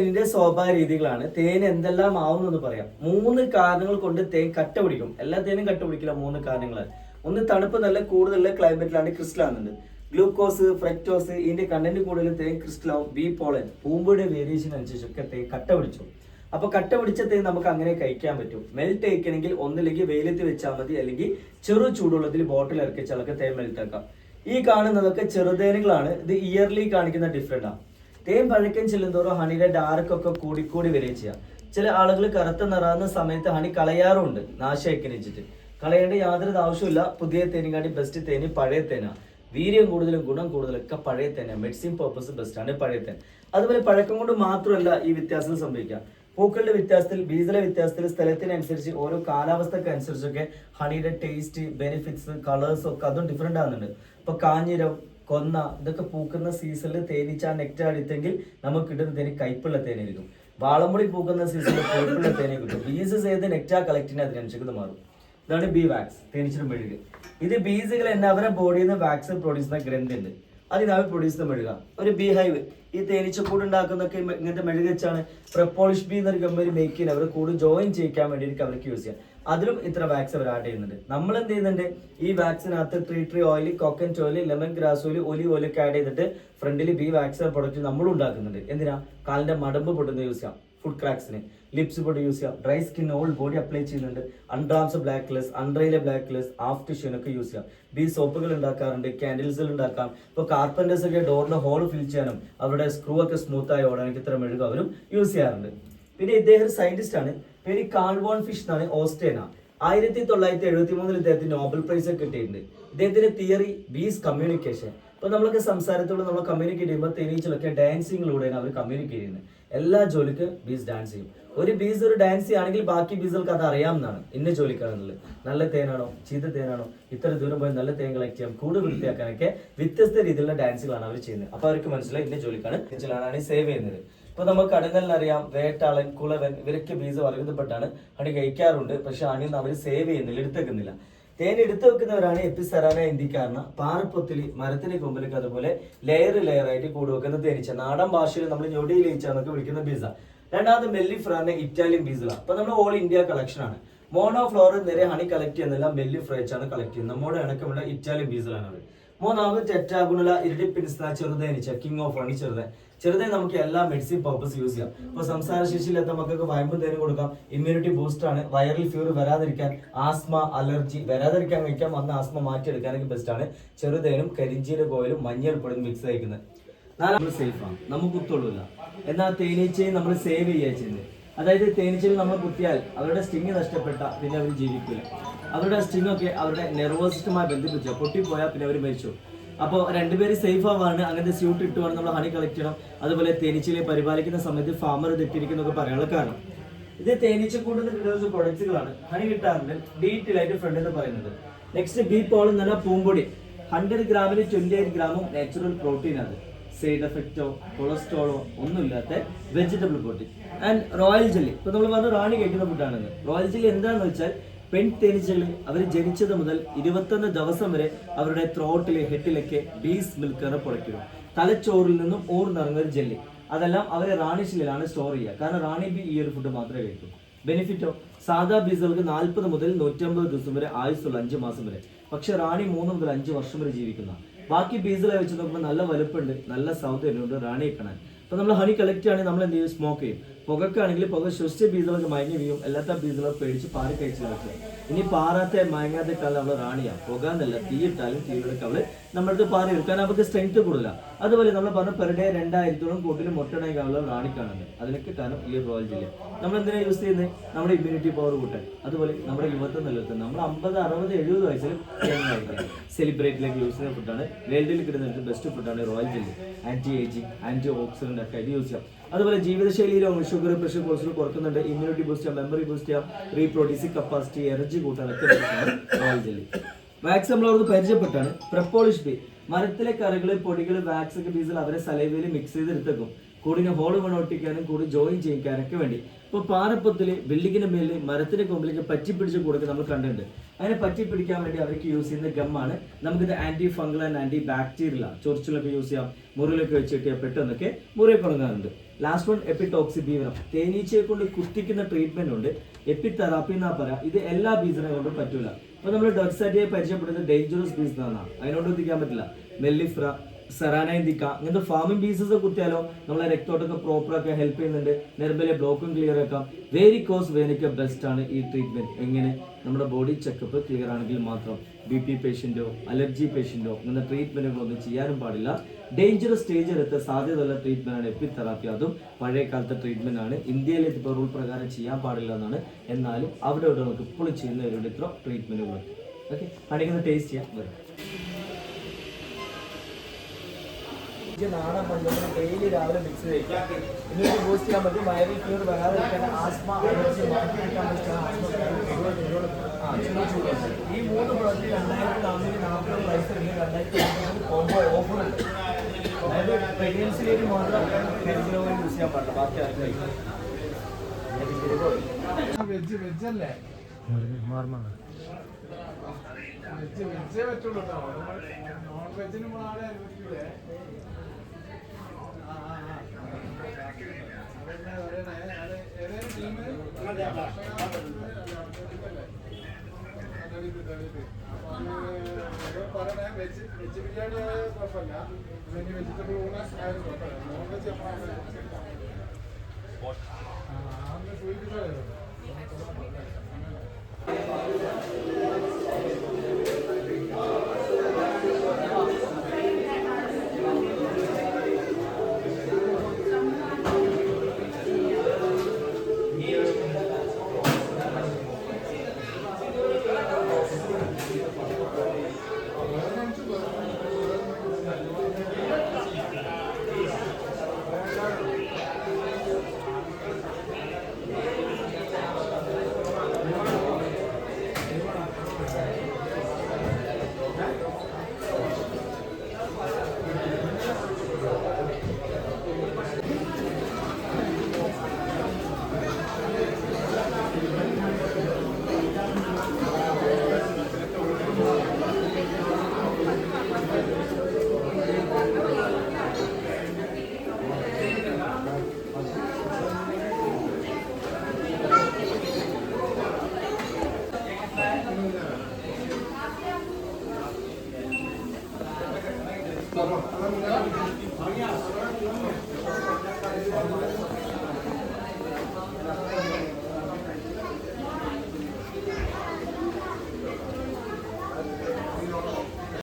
ഇതിന്റെ സ്വഭാവ രീതികളാണ് തേൻ എന്തെല്ലാം ആവുമെന്ന് പറയാം. മൂന്ന് കാരണങ്ങൾ കൊണ്ട് തേൻ കട്ട പിടിക്കും. എല്ലാ തേനും കട്ട പിടിക്കില്ല മൂന്ന് കാരണങ്ങൾ ഒന്ന് തണുപ്പ് നല്ല കൂടുതലുള്ള ക്ലൈമറ്റിലാണ് ക്രിസ്റ്റൽ ആകുന്നുണ്ട് ഗ്ലൂക്കോസ് ഫ്രക്ടോസ് ഇതിന്റെ കണ്ടന്റ് കൂടുതൽ തേൻ ക്രിസ്റ്റൽ ആവും. ബി പോളൻ പൂമ്പയുടെ വേരിയേഷൻ അനുസരിച്ചൊക്കെ തേൻ കട്ട പിടിച്ചു. അപ്പൊ കട്ട പിടിച്ച തേൻ നമുക്ക് അങ്ങനെ കഴിക്കാൻ പറ്റും. മെൽറ്റ് കഴിക്കണമെങ്കിൽ ഒന്നില്ലെങ്കിൽ വെയിലത്ത് വെച്ചാൽ മതി. അല്ലെങ്കിൽ ചെറു ചൂടുള്ളതിൽ ബോട്ടിൽ ഇറക്കിച്ചാലൊക്കെ തേൻ മെൽറ്റ് ആക്കാം. ഈ കാണുന്നതൊക്കെ ചെറുതേനുകളാണ്. ഇത് ഇയർലി കാണിക്കുന്ന ഡിഫറെന്റ് ആണ് തേൻ പഴക്കം ചെല്ലുന്തോറും ഹണിയുടെ ഡാർക്ക് ഒക്കെ കൂടിക്കൂടി വരികയും ചെയ്യാം. ചില ആളുകൾ കറുത്ത നിറാകുന്ന സമയത്ത് ഹണി കളയാറുണ്ട് നാശമൊക്കെ വെച്ചിട്ട് കളയേണ്ട യാതൊരു ആവശ്യമില്ല പുതിയ തേനിക്കാട്ടി ബെസ്റ്റ് തേന് പഴയ തേന. വീര്യം കൂടുതലും ഗുണം കൂടുതലൊക്കെ പഴയ തേന. മെഡിസിൻ പർപ്പസ് ബെസ്റ്റാണ് പഴയ തേൻ. അതുപോലെ പഴക്കം കൊണ്ട് മാത്രമല്ല ഈ വ്യത്യാസം സംഭവിക്കാം. പൂക്കളുടെ വ്യത്യാസത്തിൽ ബീജിലെ വ്യത്യാസത്തിൽ സ്ഥലത്തിനനുസരിച്ച് ഓരോ കാലാവസ്ഥക്ക് അനുസരിച്ചൊക്കെ ഹണിയുടെ ടേസ്റ്റ് ബെനിഫിറ്റ്സ് കളേഴ്സ് ഒക്കെ അതും ഡിഫറെന്റ് ആകുന്നുണ്ട് ഇപ്പൊ കാഞ്ഞിരം കൊന്ന ഇതൊക്കെ പൂക്കുന്ന സീസണിൽ തേനീച്ച നെക്റ്റ് അടിത്തെങ്കിൽ നമുക്ക് കിട്ടുന്ന തേനി കയ്പുള്ള തേനായിരിക്കും വാളമുളി പൂക്കുന്ന സീസണിൽ കൊഴുപ്പുള്ള തേനെ കിട്ടും. ബീസ് ചെയ്ത് നെക്റ്റാ കളക്ടിന് അതിനനുസരിച്ച് മാറും. ഇതാണ് ബി വാക്സ് തേനീച്ചയുടെ മെഴുക്. ഇത് ബീസുകൾ തന്നെ അവരുടെ ബോഡിയിൽ നിന്ന് വാക്സ് പ്രൊഡ്യൂസ് ചെയ്യുന്ന ഗ്രന്ഥി ഉണ്ട് അതിന് അവർ പ്രൊഡ്യൂസ് മെഴുക. ഒരു ബീഹൈവ് ഈ തേനീച്ചക്കൂട് ഉണ്ടാക്കുന്നൊക്കെ ഇങ്ങനത്തെ മെഴുക വെച്ചാണ് പ്രപ്പോളിഷ് ബി എന്നൊരു കമ്പനി മേക്ക് ചെയ്യുന്നത്. അവർ കൂട് ജോയിൻ ചെയ്യിക്കാൻ വേണ്ടിയിട്ട് അവർക്ക് യൂസ് ചെയ്യാം. അതിലും ഇത്ര വാക്സ് അവർ ആഡ് ചെയ്യുന്നുണ്ട്. നമ്മൾ എന്ത് ചെയ്യുന്നുണ്ട്? ഈ വാക്സിനകത്ത് tree tree oil കോക്കൻ oil lemon grass oil olive oil ഒക്കെ ആഡ് ചെയ്തിട്ട് ഫ്രണ്ടിൽ ബി വാക്സ് പ്രൊഡക്റ്റ് നമ്മൾ ഉണ്ടാക്കുന്നുണ്ട്. എന്തിനാ? കാലിന്റെ മടമ്പ് പൊട്ടുന്ന യൂസ് ചെയ്യാം. ഫുഡ് ക്രാക്സിന് ലിപ്സ് പൊടി യൂസ് ചെയ്യാം. Dry skin all body apply ചെയ്യുന്നുണ്ട്. അൺഡ്രാംസ് ബ്ലാക്ക് ലെസ് അൺഡ്രൈലെ ബ്ലാക്ക് ലെസ് ആഫ് ടിഷ്യൂനൊക്കെ യൂസ് ചെയ്യാം. ബി സോപ്പുകൾ ഉണ്ടാക്കാറുണ്ട് ക്യാൻഡിൽസുകൾ ഉണ്ടാക്കാം. ഇപ്പോൾ കാർപ്പന്റേഴ്സ് ഒക്കെ ഡോറിന്റെ ഹോൾ ഫിൽ ചെയ്യാനും അവരുടെ സ്ക്രൂ ഒക്കെ സ്മൂത്ത് ആയി ഓടാനൊക്കെ ഇത്ര മെഴുക അവരും യൂസ് ചെയ്യാറുണ്ട്. പിന്നെ ഇദ്ദേഹം ഒരു സയന്റിസ്റ്റ് ആണ്. പേര് കാൾവോൺ ഫിഷ് എന്നാണ് ഓസ്ട്രേന ആയിരത്തി തൊള്ളായിരത്തി എഴുപത്തി മൂന്നിൽ ഇദ്ദേഹത്തിന് നോബൽ പ്രൈസ് ഒക്കെ കിട്ടിയിട്ടുണ്ട്. ഇദ്ദേഹത്തിന്റെ തിയറി ബീസ് കമ്മ്യൂണിക്കേഷൻ. ഇപ്പൊ നമ്മളൊക്കെ സംസാരത്തോടെ നമ്മൾ കമ്മ്യൂണിക്കേറ്റ് ചെയ്യുമ്പോൾ തെരീച്ചിലൊക്കെ ഡാൻസിങ്ങിലൂടെയാണ് അവർ കമ്മ്യൂണിക്കേറ്റ് ചെയ്യുന്നത്. എല്ലാ ജോലിക്ക് ബീസ് ഡാൻസ് ചെയ്യും. ഒരു ബീസ് ഒരു ഡാൻസ് ചെയ്യുകയാണെങ്കിൽ ബാക്കി ബീസുകൾക്ക് അത് അറിയാം എന്നാണ് ഇന്ന ജോലിക്കാണെന്നുള്ളത്. നല്ല തേനാണോ? ചീത്ത തേനാണോ? ഇത്ര ദൂരം പോയി നല്ല തേൻ കളക്ട് ചെയ്യാം. കൂട് വൃത്തിയാക്കാനൊക്കെ വ്യത്യസ്ത രീതിയിലുള്ള ഡാൻസുകളാണ് അവർ ചെയ്യുന്നത്. അപ്പൊ അവർക്ക് മനസ്സിലായി ഇന്ന ജോലിക്കാണ് ആണ് സേവ് ചെയ്യുന്നത്. ഇപ്പൊ നമുക്ക് അറിയാം. വേട്ടാളൻ കുളവൻ ഇവരൊക്കെ ബീസ് വർഗത്തിൽപ്പെട്ടാണ് അണി കഴിക്കാറുണ്ട്. പക്ഷെ അണി അവർ സേവ് ചെയ്യുന്നില്ല എടുത്തേക്കുന്നില്ല. തേൻ എടുത്തു വെക്കുന്നവരാണ് എപ്പിസെറാന ഇന്ത്യക്കാരന. പാറപ്പൊത്തിലി മരത്തിന് കൊമ്പിലൊക്കെ അതുപോലെ ലെയർ ലെയർ ആയിട്ട് കൂടുവെക്കുന്ന തേനീച്ച. നാടൻ ഭാഷയിൽ നമ്മൾ ഞൊടിയിലേച്ച എന്നൊക്കെ വിളിക്കുന്ന ബീസ. രണ്ടാമത് മെല്ലിഫ്രാന്റെ ഇറ്റാലിയൻ ബീസുകൾ അപ്പൊ നമ്മൾ ഓൾ ഇന്ത്യ കളക്ഷൻ ആണ്. മോണോ ഫ്ലോർ നിറയെ ഹണി കളക്ട് ചെയ്യുന്നില്ല മെല്ലി ഫ്രേച്ചാണ് കളക്ട് ചെയ്യുന്നത്. നമ്മുടെ ഇണക്കമുള്ള ഇറ്റാലിയൻ ബീസുകളാണ് അത്. മൂന്നാമത് ടെറ്റാഗുണുള്ള ഇരട്ടി പിൻസ്ത ചെറുതേനിച്ച കിങ് ഓഫ് ഹണി ചെറുതേ ചെറുതേ നമുക്ക് എല്ലാ മെഡിസിൻ പർപ്പസ് യൂസ് ചെയ്യാം. ഇപ്പൊ സംസാര ശേഷിയിലെത്ത മക്കൾക്ക് വയമ്പ് തേന് കൊടുക്കാം. ഇമ്മ്യൂണിറ്റി ബൂസ്റ്റ് ആണ്. വൈറൽ ഫീവർ വരാതിരിക്കാൻ ആസ്മ അലർജി വരാതിരിക്കാൻ കഴിക്കാൻ വന്ന ആസ്മ മാറ്റിയെടുക്കാനൊക്കെ ബെസ്റ്റ് ആണ്. ചെറുതേനും കരിഞ്ചീര കോയിലും മഞ്ഞൾ പൊടിയും മിക്സ് കഴിക്കുന്നത് നമ്മൾ സേഫ് ആണ്. നമുക്ക് കുത്തുള്ളൂല എന്നാൽ തേനീച്ചയെ നമ്മൾ സേവ് ചെയ്യുക ചെയ്യുന്നത് അതായത് തേനീച്ചയിൽ നമ്മൾ കുത്തിയാൽ അവരുടെ സ്റ്റിങ് നഷ്ടപ്പെട്ട പിന്നെ അവർ ജീവിക്കില്ല അവരുടെ സ്റ്റിങ് ഒക്കെ അവരുടെ നെർവസ് സിസ്റ്റമായി ബന്ധിപ്പിച്ച. പൊട്ടിപ്പോയാൽ പിന്നെ അവർ മരിച്ചു. അപ്പോൾ രണ്ടുപേരും സേഫ് ആവാണ്. അങ്ങനത്തെ സ്യൂട്ട് ഇട്ടുവാണ് നമ്മൾ ഹണി കളക്ട് ചെയ്യണം. അതുപോലെ തേനീച്ചയെ പരിപാലിക്കുന്ന സമയത്ത് ഫാമർ ഇത് ഇട്ടിരിക്കുന്നൊക്കെ പറയാനുള്ള കാരണം ഇത് തേനീച്ച കിട്ടുന്ന പ്രൊഡക്റ്റുകളാണ് ഹണി കിട്ടാറുണ്ട്. ഡീറ്റെയിൽ ആയിട്ട് ഫ്രണ്ട് എന്ന് പറയുന്നത്. നെക്സ്റ്റ് ബീ പോൾ എന്ന് പറഞ്ഞാൽ പൂമ്പൊടി. ഹൺഡ്രഡ് ഗ്രാമിന് ട്വന്റി എയ്റ്റ് ഗ്രാമും നാച്ചുറൽ പ്രോട്ടീൻ അത്. സൈഡ് എഫക്റ്റോ കൊളസ്ട്രോളോ ഒന്നുമില്ലാത്ത vegetable protein and royal jelly ഇപ്പൊ നമ്മൾ പറഞ്ഞ റാണി കഴിക്കുന്ന ഫുഡാണെന്ന് റോയൽ ജെല്ലി എന്താണെന്ന് വെച്ചാൽ പെൺ തേനീച്ചകൾ അവർ ജനിച്ചത് മുതൽ ഇരുപത്തൊന്ന് ദിവസം വരെ അവരുടെ ത്രോട്ടിലെ ഹെഡിലൊക്കെ ബീസ് മിൽക്കാണ് പുളയ്ക്കുന്നു തലച്ചോറിൽ നിന്നും ഊർന്നിറങ്ങുന്ന ഒരു ജെല്ലി അതെല്ലാം അവരെ റാണി ശിലയിലാണ് സ്റ്റോർ ചെയ്യുക. കാരണം റാണി ബി ഈ ഒരു ഫുഡ് മാത്രമേ കഴിക്കൂ. ബെനിഫിറ്റോ സാധാ ബീസുകൾക്ക് നാൽപ്പത് മുതൽ നൂറ്റമ്പത് ദിവസം വരെ ആയുസ്സുള്ള അഞ്ച് മാസം വരെ. പക്ഷെ റാണി മൂന്ന് മുതൽ അഞ്ച് വർഷം വരെ ജീവിക്കുന്ന. ബാക്കി ബീസുകളെ വെച്ച് നോക്കുമ്പോൾ നല്ല വലുപ്പമുണ്ട് നല്ല സൗണ്ട് വരുന്നുണ്ട് റാണി കാണാൻ. അപ്പൊ നമ്മൾ ഹണി കളക്ട് ചെയ്യുകയാണെങ്കിൽ നമ്മൾ എന്ത് ചെയ്യും? സ്മോക്ക് ചെയ്യും. പുകക്കാണെങ്കിൽ പുക ശ്വസിച്ച ബീസുകളൊക്കെ മയങ്ങി വീഴും. അല്ലാത്ത ബീസുകളൊക്കെ പേടിച്ച് പാറി കഴിച്ച് കളക്കുക ഇനി പാറാത്ത മയങ്ങാത്ത കാലം അവൾ റാണിയാ. പുക എന്നല്ല തീയിട്ടാലും തീയിലൊക്കെ അവൾ നമ്മളടുത്ത് പാറി എടുക്കാൻ അവർക്ക് സ്ട്രെങ്ത് കൂടുതലാണ് അതുപോലെ നമ്മൾ പറഞ്ഞ പെർ ഡേ രണ്ടായിരത്തോളം കൂട്ടിൽ മുട്ടണ അവൾ റാണിക്കാണെന്ന് അതിനൊക്കെ കാരണം ഈ റോയൽ ജില്ല. നമ്മൾ എന്തിനാണ് യൂസ് ചെയ്യുന്നത് നമ്മുടെ ഇമ്മ്യൂണിറ്റി പവർ കൂട്ടാൻ. അതുപോലെ നമ്മുടെ യുവത്വം നിലനിർത്തുന്നത് നമ്മൾ അമ്പത് അറുപത് എഴുപത് വയസ്സിൽ സെലിബ്രേറ്റിലേക്ക് യൂസ് ചെയ്യുന്ന ഫുഡാണ് വേൾഡിൽ കിട്ടുന്ന ബെസ്റ്റ് ഫുഡാണ് royal jelly anti ageing anti oxidant ഒക്കെ യൂസ് ചെയ്യാം. അതുപോലെ ജീവിതശൈലി രോഗം ഷുഗർ പ്രഷർ കൊളസ്ട്രോൾ കുറക്കുന്നുണ്ട്. ഇമ്മ്യൂണിറ്റി ബൂസ്റ്റ് മെമ്മറി ബൂസ്റ്റ് ചെയ്യാം റീപ്രൊഡ്യൂസിംഗ് കപ്പാസിറ്റി എനർജി കൂട്ടാനൊക്കെ ഒക്കെ ജെല്ലി വാക്സ് നമ്മൾ അവിടുന്ന് പരിചയപ്പെട്ടാണ് പ്രപ്പോളിഷ് ബി മരത്തിലെ കറികൾ പൊടികൾ വാക്സ് ഒക്കെ അവരെ സലൈവയിൽ മിക്സ് ചെയ്ത് എടുത്തേക്കും കൂടിനെ ഹോൾ മണൊട്ടിക്കാനും കൂടി ജോയിൻ ചെയ്യിക്കാനൊക്കെ വേണ്ടി. ഇപ്പോൾ പാറപ്പത്തിൽ ബിൽഡിങ്ങിന് മേലിൽ മരത്തിന്റെ കൊമ്പിലേക്ക് പറ്റി പിടിച്ച് കൊടുക്കുക നമ്മൾ കണ്ടിട്ടുണ്ട്. അതിനെ പറ്റി പിടിക്കാൻ വേണ്ടി അവർക്ക് യൂസ് ചെയ്യുന്ന ഗമ്മാണ് നമുക്കിത് anti fungal and anti bacterial ചൊറിച്ചിലൊക്കെ യൂസ് ചെയ്യാം. മുറിലൊക്കെ വെച്ചിട്ട് പെട്ടെന്നൊക്കെ മുറി തുടങ്ങാറുണ്ട് ലാസ്റ്റ് വൺ എപ്പിടോക്സി ബീവനം തേനീച്ചയെ കൊണ്ട് കുത്തിക്കുന്ന ട്രീറ്റ്മെന്റ് ഉണ്ട്. എപ്പിതെറാപ്പി എന്നാ പറയാ. ഇത് എല്ലാ ബീസിനെ കൊണ്ടും പറ്റൂല. അപ്പൊ നമ്മൾ ഡോക്സാറ്റിയെ പരിചയപ്പെടുന്നത് ഡേഞ്ചറസ് ബീസ് എന്നാണ് അതിനോട് എത്തിക്കാൻ പറ്റില്ല. മെല്ലിഫ്ര സെറാനൈന്തിക്ക ഇങ്ങനത്തെ ഫാമിംഗ് പീസസ് കുത്തിയാലോ നമ്മളെ രക്തോട്ടൊക്കെ പ്രോപ്പർ ഒക്കെ ഹെൽപ്പ് ചെയ്യുന്നുണ്ട്. നെർബലെ ബ്ലോക്കും ക്ലിയർ ആക്കാം. വെരി കോസ് ബെസ്റ്റ് ആണ് ഈ ട്രീറ്റ്മെന്റ് എങ്ങനെ? നമ്മുടെ ബോഡി ചെക്കപ്പ് ക്ലിയർ ആണെങ്കിൽ മാത്രം ബി പി പേഷ്യന്റോ അലർജി പേഷ്യന്റോ ഇങ്ങനത്തെ ട്രീറ്റ്മെന്റുകളൊന്നും ചെയ്യാനും പാടില്ല. ഡേഞ്ചറസ് സ്റ്റേജ് എടുത്ത സാധ്യതയുള്ള ട്രീറ്റ്മെന്റ് ആണ് എപ്പിതെറാപ്പി അതും പഴയ കാലത്തെ ട്രീറ്റ്മെന്റ് ആണ്. ഇന്ത്യയിൽ ഇപ്പോൾ റൂൾ പ്രകാരം ചെയ്യാൻ പാടില്ല എന്നാണ്. എന്നാലും അവിടെ ഇവിടെ നമുക്ക് ഇപ്പോഴും ചെയ്യുന്ന ഒരു ഇത്ര ട്രീറ്റ്മെന്റുകൾ ഓക്കെ കാണിക്കുന്ന ടേസ്റ്റ് ചെയ്യാം. വരും. ഇത് നാടൻ പഞ്ചസാര ഡെയിലി രാവിലെ മിക്സ് ചെയ്യാം ഇനി ബൂസ്റ്റ് ചെയ്യാൻ പറ്റും. വയറിൽ ഫീവർ വരാതിരിക്കാൻ ആസ്മ അലർജി പറ്റുന്ന ആസ്മ ആ, ചൂട് ചൂട്. ഈ മൂന്ന് പ്രൊഡക്റ്റ് രണ്ടായിരത്തി നാനൂറ്റി നാൽപ്പത് പ്രൈസ് ഉണ്ട് രണ്ടായിരത്തി കോംബോ ഓഫർ ഉണ്ട്. അതായത് പ്രഗ്നൻസിലേക്ക് മാത്രം ഹെൽത്ത് യൂസ് ചെയ്യാൻ പാടില്ല. ബാക്കി ആർക്കും വെജ് വെജ് അല്ലേ? വെജ് വെജേ പറ്റുള്ളൂ കേട്ടോ നോൺ വെജിന് നമ്മൾ അനുവദിക്കൂലേ പറയണേ. വെജ് വെജ് ബിരിയാണി ആയ കുഴപ്പമില്ല അല്ലെങ്കിൽ വെജിറ്റബിൾ ഊണ് ആയാലും കുഴപ്പമില്ല നോൺ വെജ് നമ്മളാണ് അന്ന് സൂചിപ്പിച്ചതായിരുന്നു Tamam.